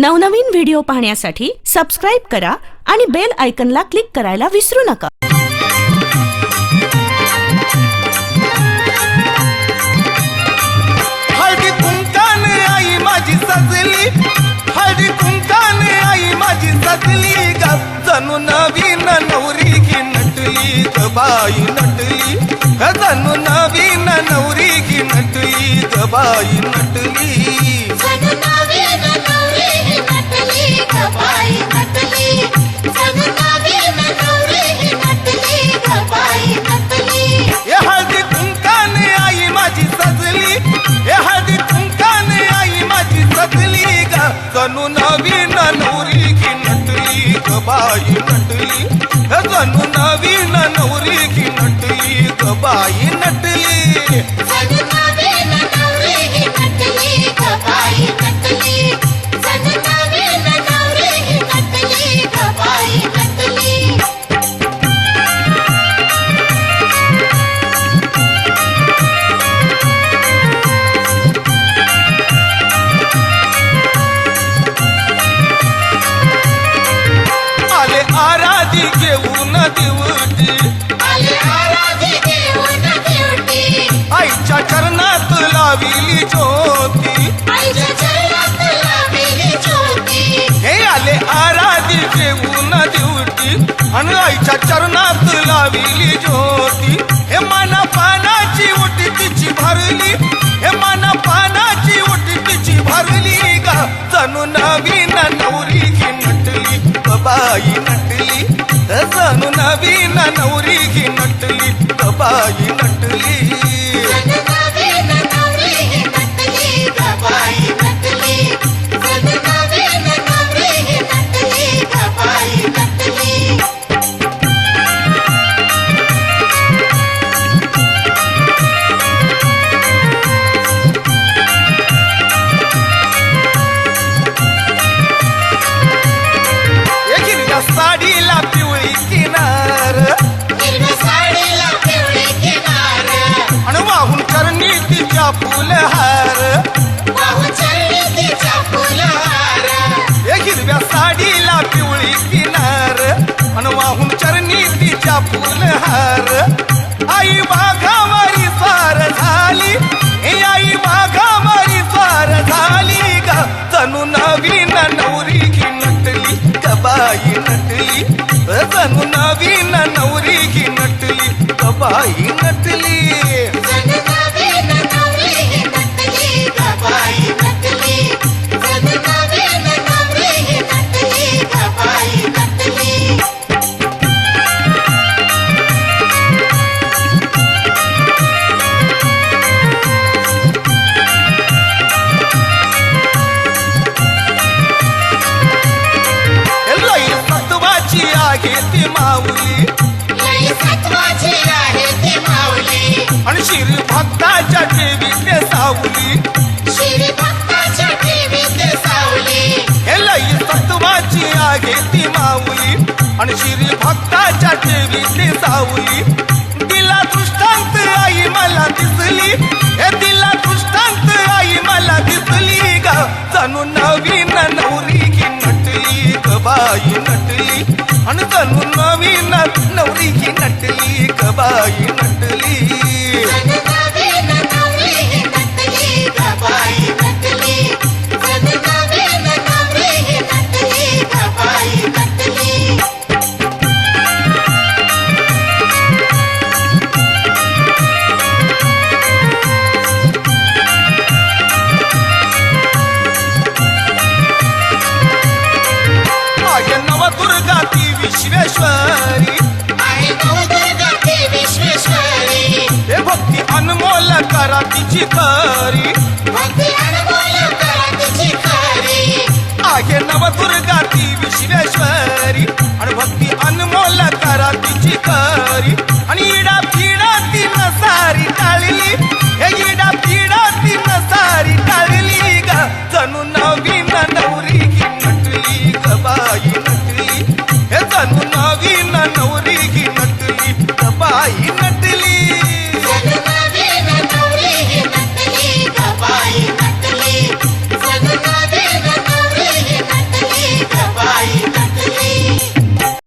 नवनवीन व्हिडिओ पाहण्यासाठी सबस्क्राईब करा आणि बेल आयकनला क्लिक करायला विसरू नका. हळदी कुंकाने आई माझी सजली. हळदी कुंकाने आई माझी सजली. ग जणू नवीन नवरी की नटली. ग बाई नटली. ग जणू नवीन नवरी की नटली. ग बाई नटली बाई नटली हे जणू आराधी घेऊन दिवटी आईच्या चरणात लाविली ज्योती. हे आले आराधी घेऊन दिवटी आणि आईच्या चरणात लाविली ज्योती. हे माना पानाची उटी तिची भरली. नवरी की नटली तबाई तिच्या फुलहार हिरव्या साडीला पिवळी किनार. आणि वाहून चरणी तिच्या फुलहार आई बाघावारी स्वार झाली. आई बाघावारी स्वार झाली गा. जणू नवीन नवरी की नटली. कबाई नटली. जणू नवीन नवरी की नटली. कबाई भक्ताच्या देवी ते सावली. श्री भक्ताच्या टीव्हीत सावली. हे लई सत्वाची आहे ती माऊली. आणि श्री भक्ताच्या देवी ते सावली. दिला दृष्टांत आई मला दिसली. हे दिला दृष्टांत आई मला दिसली ग. जणू नवीन नवरी की नटली ग बाई नटली. आणि जणू नवीन नवरी की नटली ग बाई नटली. शिकारी आहे नवदुर्गा ती विश्वेश्वरी. आणि भक्ती अनमोल करा तिची करी. आणि इडा पिडा ती नसारी टाळली. हे इडा